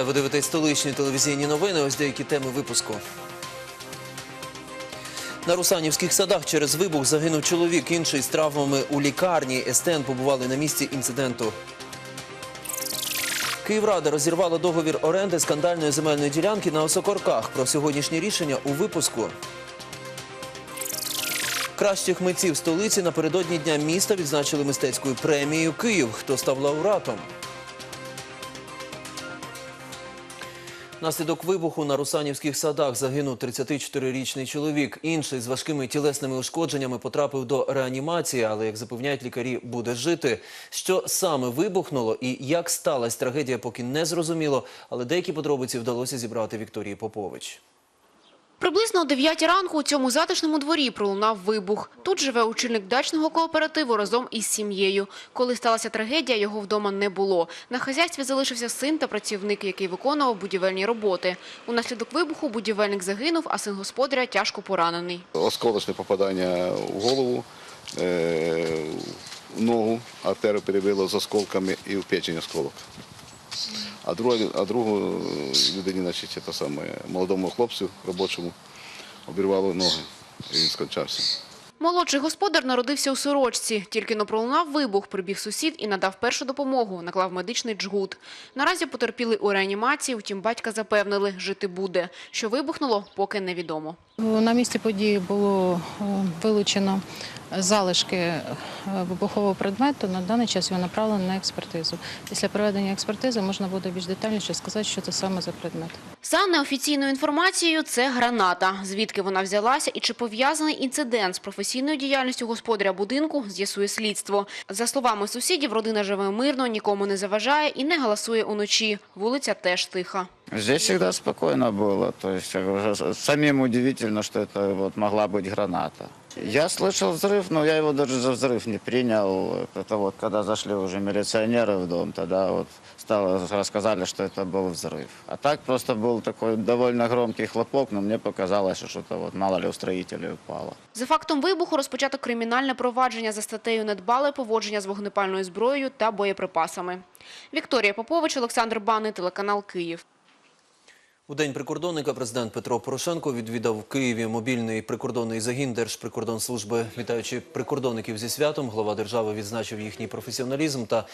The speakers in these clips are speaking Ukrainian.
Вітаю, ви дивитесь столичні телевізійні новини. Ось деякі теми випуску. На Русанівських садах через вибух загинув чоловік, інший з травмами у лікарні. СТН побували на місці інциденту. Київрада розірвала договір оренди скандальної земельної ділянки на Осокорках. Про сьогоднішнє рішення у випуску. Кращих митців столиці напередодні Дня міста відзначили мистецькою премією Київ. Хто став лауреатом? Наслідок вибуху на Русанівських садах загинув 34-річний чоловік. Інший з важкими тілесними ушкодженнями потрапив до реанімації, але, як запевняють лікарі, буде жити. Що саме вибухнуло і як сталася трагедія, поки не зрозуміло, але деякі подробиці вдалося зібрати Вікторії Попович. Приблизно о 9 ранку у цьому затишному дворі пролунав вибух. Тут живе очільник дачного кооперативу разом із сім'єю. Коли сталася трагедія, його вдома не було. На хазяйстві залишився син та працівник, який виконував будівельні роботи. Унаслідок вибуху будівельник загинув, а син господаря тяжко поранений. Осколочне попадання в голову, е, в ногу, артерію перебило з осколками і в печень осколок. А другу, а другу людині, значить, це саме, молодому хлопцю робочому обірвало ноги, і він скончався. Молодший господар народився у сорочці. Тільки но пролунав вибух, прибіг сусід і надав першу допомогу, наклав медичний джгут. Наразі потерпіли у реанімації, втім батька запевнили, жити буде. Що вибухнуло, поки невідомо. На місці події було е, вилучено залишки е, вибухового предмету. На даний час його направлено на експертизу. Після проведення експертизи можна буде більш детальніше сказати, що це саме за предмет. За неофіційною інформацією, це граната. Звідки вона взялася і чи пов'язаний інцидент з професійною діяльністю господаря будинку, з'ясує слідство. За словами сусідів, родина живе мирно, нікому не заважає і не галасує уночі. Вулиця теж тиха. Здесь всегда спокойно было. То есть как бы, с- самим удивительно, что это вот могла быть граната. Я слышал взрыв, но я его даже за взрыв не принял. Это вот когда зашли уже милиционеры в дом, тогда вот стало, рассказали, что это был взрыв. А так просто был такой довольно громкий хлопок, но мне показалось, что что-то вот мало ли у строителей упало. За фактом вибуху розпочато кримінальне провадження за статтею «Недбале поводження з вогнепальною зброєю та боєприпасами». Вікторія Попович, Олександр Бани, телеканал «Київ». У день прикордонника президент Петро Порошенко відвідав в Києві мобільний прикордонний загін Держприкордонслужби. Вітаючи прикордонників зі святом, глава держави відзначив їхній професіоналізм та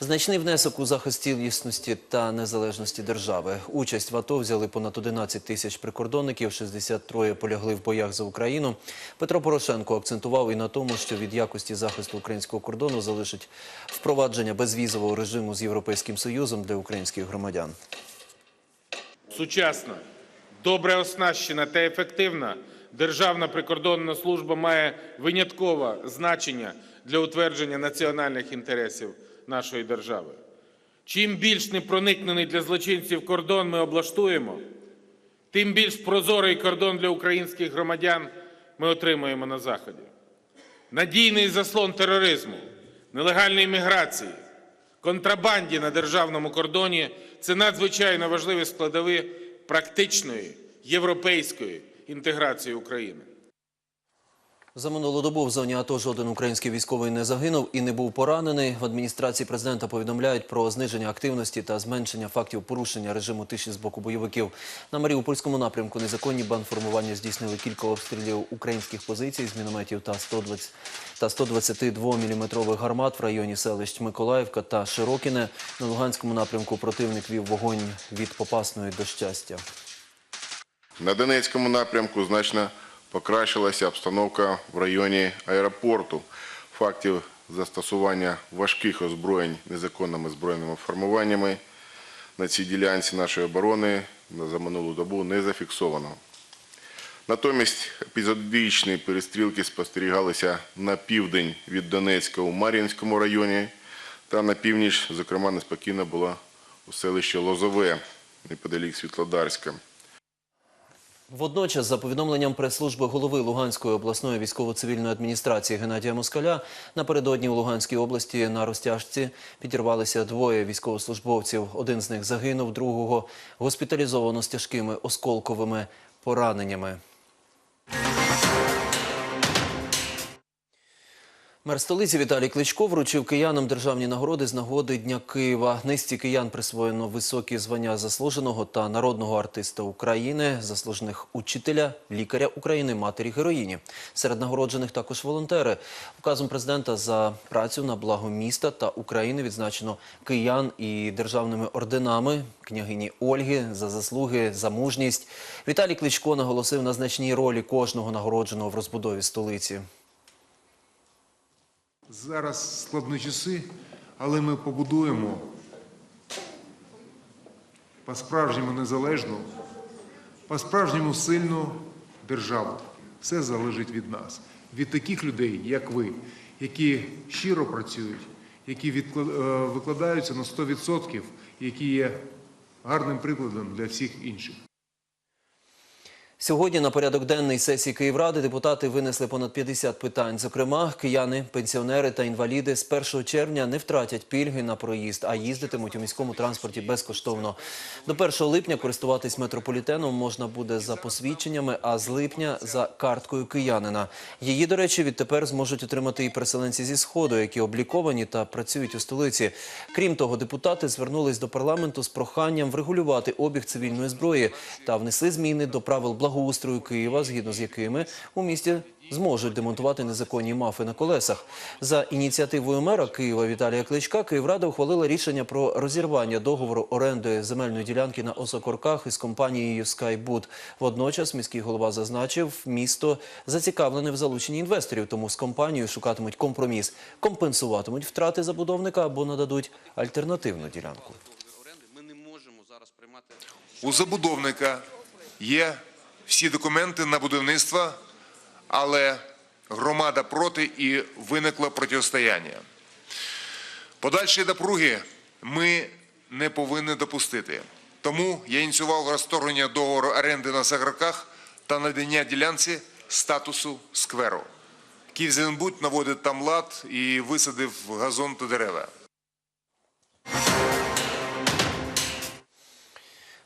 значний внесок у захист цілісності та незалежності держави. Участь в АТО взяли понад 11 тисяч прикордонників, 63 полягли в боях за Україну. Петро Порошенко акцентував і на тому, що від якості захисту українського кордону залишить впровадження безвізового режиму з Європейським Союзом для українських громадян. Сучасна, добре оснащена та ефективна Державна прикордонна служба має виняткове значення для утвердження національних інтересів нашої держави. Чим більш непроникнений для злочинців кордон ми облаштуємо, тим більш прозорий кордон для українських громадян ми отримуємо на Заході. Надійний заслон тероризму, нелегальної міграції, контрабанді на державному кордоні це надзвичайно важливі складові практичної європейської інтеграції України. За минулу добу в зоні АТО жоден український військовий не загинув і не був поранений. В адміністрації президента повідомляють про зниження активності та зменшення фактів порушення режиму тиші з боку бойовиків. На Маріупольському напрямку незаконні бандформування здійснили кілька обстрілів українських позицій з мінометів та 120 та 122-мм гармат в районі селищ Миколаївка та Широкіне. На Луганському напрямку противник вів вогонь від Попасної до щастя. На Донецькому напрямку значно покращилася обстановка в районі аеропорту. Фактів застосування важких озброєнь незаконними збройними формуваннями на цій ділянці нашої оборони за минулу добу не зафіксовано. Натомість епізодичні перестрілки спостерігалися на південь від Донецька у Мар'їнському районі та на північ, зокрема, неспокійно було у селищі Лозове, неподалік Світлодарська. Водночас, за повідомленням прес-служби голови Луганської обласної військово-цивільної адміністрації Геннадія Москаля, напередодні у Луганській області на розтяжці підірвалися двоє військовослужбовців. Один з них загинув, другого госпіталізовано з тяжкими осколковими пораненнями. Мер столиці Віталій Кличко вручив киянам державні нагороди з нагоди Дня Києва. Низці киян присвоєно високі звання заслуженого та народного артиста України, заслужених учителя, лікаря України, матері героїні. Серед нагороджених також волонтери. Указом президента за працю на благо міста та України відзначено киян і державними орденами княгині Ольги за заслуги, за мужність. Віталій Кличко наголосив на значній ролі кожного нагородженого в розбудові столиці. Зараз складні часи, але ми побудуємо по-справжньому незалежну, по-справжньому сильну державу. Все залежить від нас, від таких людей, як ви, які щиро працюють, які е, викладаються на 100%, які є гарним прикладом для всіх інших. Сьогодні на порядок денний сесії Київради депутати винесли понад 50 питань. Зокрема, кияни, пенсіонери та інваліди з 1 червня не втратять пільги на проїзд, а їздитимуть у міському транспорті безкоштовно. До 1 липня користуватись метрополітеном можна буде за посвідченнями, а з липня за карткою киянина. Її, до речі, відтепер зможуть отримати і переселенці зі сходу, які обліковані та працюють у столиці. Крім того, депутати звернулись до парламенту з проханням врегулювати обіг цивільної зброї та внесли зміни до правил благоустрою Києва, згідно з якими у місті зможуть демонтувати незаконні мафи на колесах. За ініціативою мера Києва Віталія Кличка Київрада ухвалила рішення про розірвання договору оренди земельної ділянки на Осокорках із компанією Skybud. Водночас міський голова зазначив, місто зацікавлене в залученні інвесторів, тому з компанією шукатимуть компроміс, компенсуватимуть втрати забудовника або нададуть альтернативну ділянку. У забудовника є всі документи на будівництво, але громада проти і виникло протистояння. Подальші допруги ми не повинні допустити. Тому я ініціював розторгнення договору оренди на Саграках та надання ділянці статусу скверу. Київзенбудь наводить там лад і висадив газон та дерева.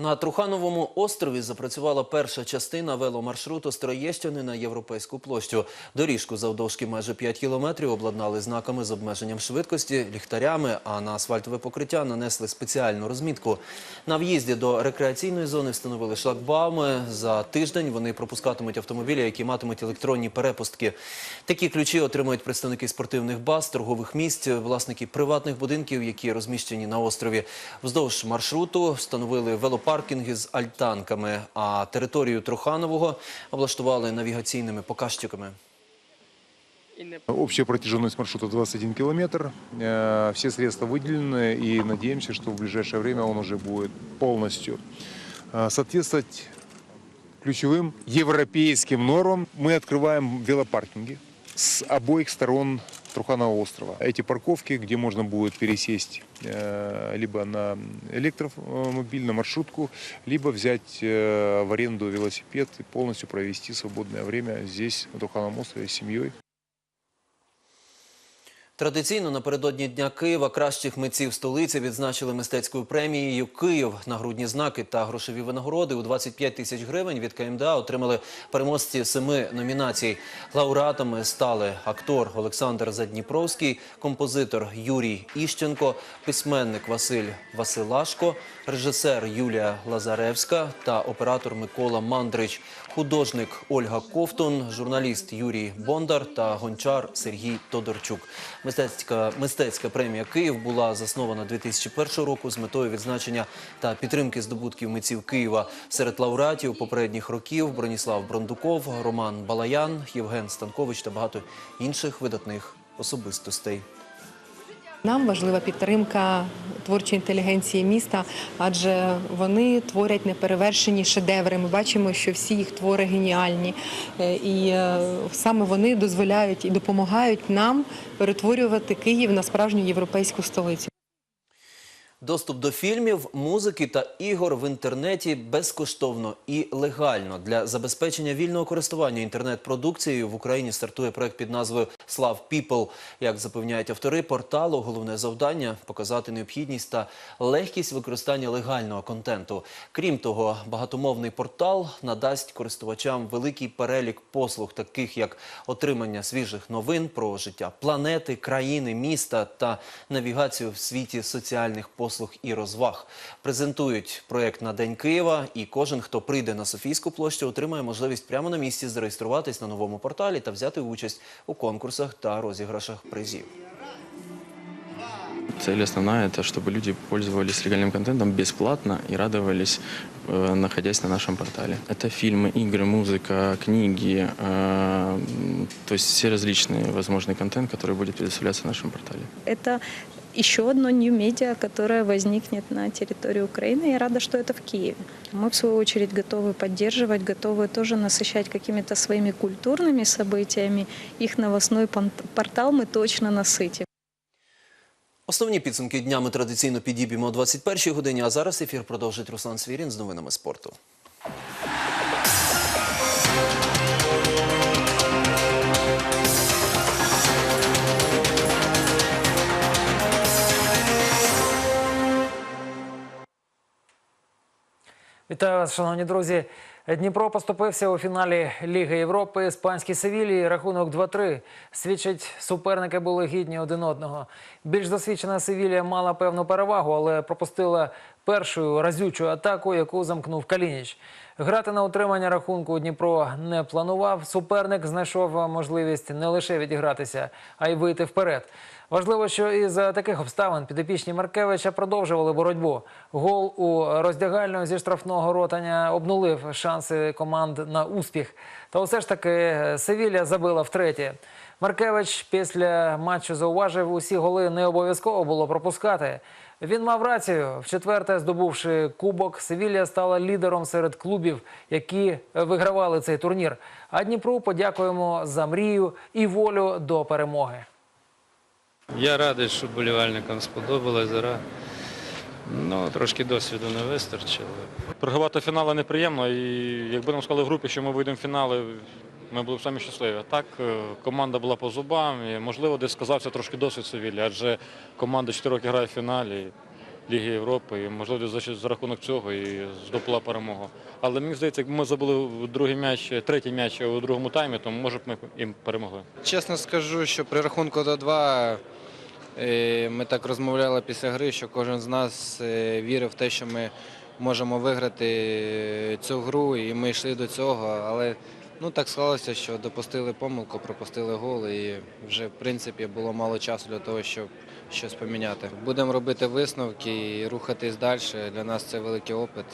На Трухановому острові запрацювала перша частина веломаршруту з Троєщини на Європейську площу. Доріжку завдовжки майже 5 кілометрів обладнали знаками з обмеженням швидкості, ліхтарями, а на асфальтове покриття нанесли спеціальну розмітку. На в'їзді до рекреаційної зони встановили шлагбауми. За тиждень вони пропускатимуть автомобілі, які матимуть електронні перепустки. Такі ключі отримують представники спортивних баз, торгових місць, власники приватних будинків, які розміщені на острові. Вздовж маршруту встановили велопаркінги з альтанками, а територію Труханового облаштували навігаційними показчиками. Общая протяженность маршрута 21 километр. Э, Все средства выделены и надеемся, что в ближайшее время он уже будет полностью э, соответствовать ключевым европейским нормам. Мы открываем велопаркинги с обоих сторон Труханова острова. Эти парковки, где можно будет пересесть э, либо на электромобиль, на маршрутку, либо взять э, в аренду велосипед и полностью провести свободное время здесь, на Трухановом острове, с семьей. Традиційно напередодні Дня Києва кращих митців столиці відзначили мистецькою премією «Київ». Нагрудні знаки та грошові винагороди у 25 тисяч гривень від КМДА отримали переможці семи номінацій. Лауреатами стали актор Олександр Задніпровський, композитор Юрій Іщенко, письменник Василь Василашко, режисер Юлія Лазаревська та оператор Микола Мандрич, художник Ольга Ковтун, журналіст Юрій Бондар та гончар Сергій Тодорчук. Мистецька, мистецька премія Київ була заснована 2001 року з метою відзначення та підтримки здобутків митців Києва. Серед лауреатів попередніх років Броніслав Брондуков, Роман Балаян, Євген Станкович та багато інших видатних особистостей. Нам важлива підтримка творчої інтелігенції міста, адже вони творять неперевершені шедеври. Ми бачимо, що всі їх твори геніальні, Е, і е, саме вони дозволяють і допомагають нам перетворювати Київ на справжню європейську столицю. Доступ до фільмів, музики та ігор в інтернеті безкоштовно і легально. Для забезпечення вільного користування інтернет-продукцією в Україні стартує проект під назвою «Слав People». Як запевняють автори порталу, головне завдання – показати необхідність та легкість використання легального контенту. Крім того, багатомовний портал надасть користувачам великий перелік послуг, таких як отримання свіжих новин про життя планети, країни, міста та навігацію в світі соціальних послуг і розваг. Презентують проект на День Києва, і кожен, хто прийде на Софійську площу, отримає можливість прямо на місці зареєструватись на новому порталі та взяти участь у конкурсах та розіграшах призів. Цель основная – это чтобы люди пользовались легальным контентом бесплатно и радовались, э, находясь на нашем портале. Это фильмы, игры, музыка, книги, э, м, то есть все различные возможный контент, который будет предоставляться на нашем портале. Это еще одно new медиа, которое возникнет на территории Украины. Я рада, что это в Киеве. Мы, в свою очередь, готовы поддерживать, готовы тоже насыщать какими-то своими культурными событиями. Их новостной пон- портал мы точно насытим. Основні підсумки дня ми традиційно підіб'ємо о 21-й годині, а зараз ефір продовжить Руслан Свірін з новинами спорту. Вітаю вас, шановні друзі. Дніпро поступився у фіналі Ліги Європи іспанській Севілії. Рахунок 2-3. Свідчить, суперники були гідні один одного. Більш досвідчена Севілія мала певну перевагу, але пропустила першу разючу атаку, яку замкнув Калініч. Грати на утримання рахунку Дніпро не планував. Суперник знайшов можливість не лише відігратися, а й вийти вперед. Важливо, що із таких обставин підопічні Маркевича продовжували боротьбу. Гол у роздягальну зі штрафного ротання обнулив шанси команд на успіх. Та усе ж таки Севілля забила втретє. Маркевич після матчу зауважив, усі голи не обов'язково було пропускати. Він мав рацію. Вчетверте, здобувши кубок, Севілля стала лідером серед клубів, які вигравали цей турнір. А Дніпру подякуємо за мрію і волю до перемоги. Я радий, що болівальникам сподобалась гра. Ну, трошки досвіду не вистачило. Програвати фінали неприємно, і якби нам сказали в групі, що ми вийдемо в фінали, ми були б самі щасливі. Так е, команда була по зубам, і, можливо, десь сказався трошки досвід Севілі, адже команда 4 роки грає в фіналі Ліги Європи, і, можливо, за, за рахунок цього і здобула перемогу. Але мені здається, якби ми забули другий м'яч, третій м'яч у другому таймі, то може б ми їм перемогли. Чесно скажу, що при рахунку до 2 ми так розмовляли після гри, що кожен з нас е, вірив в те, що ми можемо виграти е, цю гру, і ми йшли до цього. Але ну, так склалося, що допустили помилку, пропустили гол, і вже в принципі було мало часу для того, щоб щось поміняти. Будемо робити висновки і рухатись далі. Для нас це великий опит.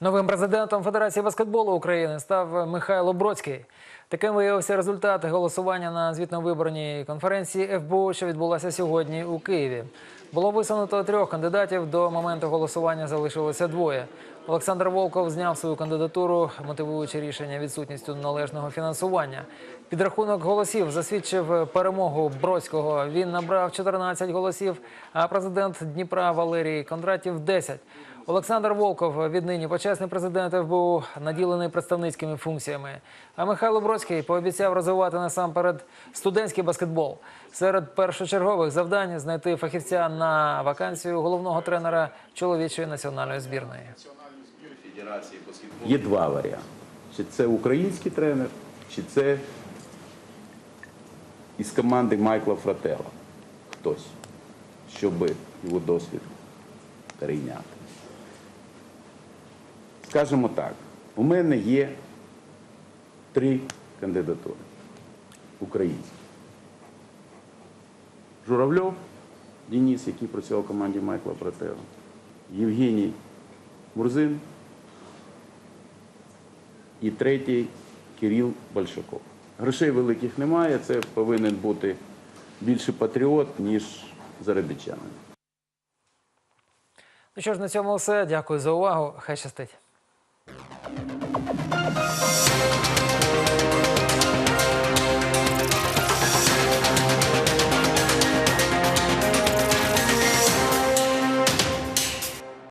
Новим президентом Федерації баскетболу України став Михайло Бродський. Таким виявився результат голосування на звітно-виборній конференції ФБУ, що відбулася сьогодні у Києві. Було висунуто трьох кандидатів. До моменту голосування залишилося двоє. Олександр Волков зняв свою кандидатуру, мотивуючи рішення відсутністю належного фінансування. Підрахунок голосів засвідчив перемогу Бродського. Він набрав 14 голосів, а президент Дніпра Валерій Кондратів 10. Олександр Волков, віднині почесний президент ФБУ, наділений представницькими функціями. А Михайло Бродський пообіцяв розвивати насамперед студентський баскетбол. Серед першочергових завдань знайти фахівця на вакансію головного тренера чоловічої національної збірної. Є два варіанти. Чи це український тренер, чи це із команди Майкла Фрателла. Хтось, щоб його досвід перейняти. Скажімо так, у мене є три кандидатури українські. Журавльов Денис, який працював в команді Майкла Фрателла, Євгеній Мурзин і третій Кирил Большаков. Грошей великих немає, це повинен бути більше патріот, ніж заробітчанин. Ну що ж, на цьому все. Дякую за увагу. Хай щастить.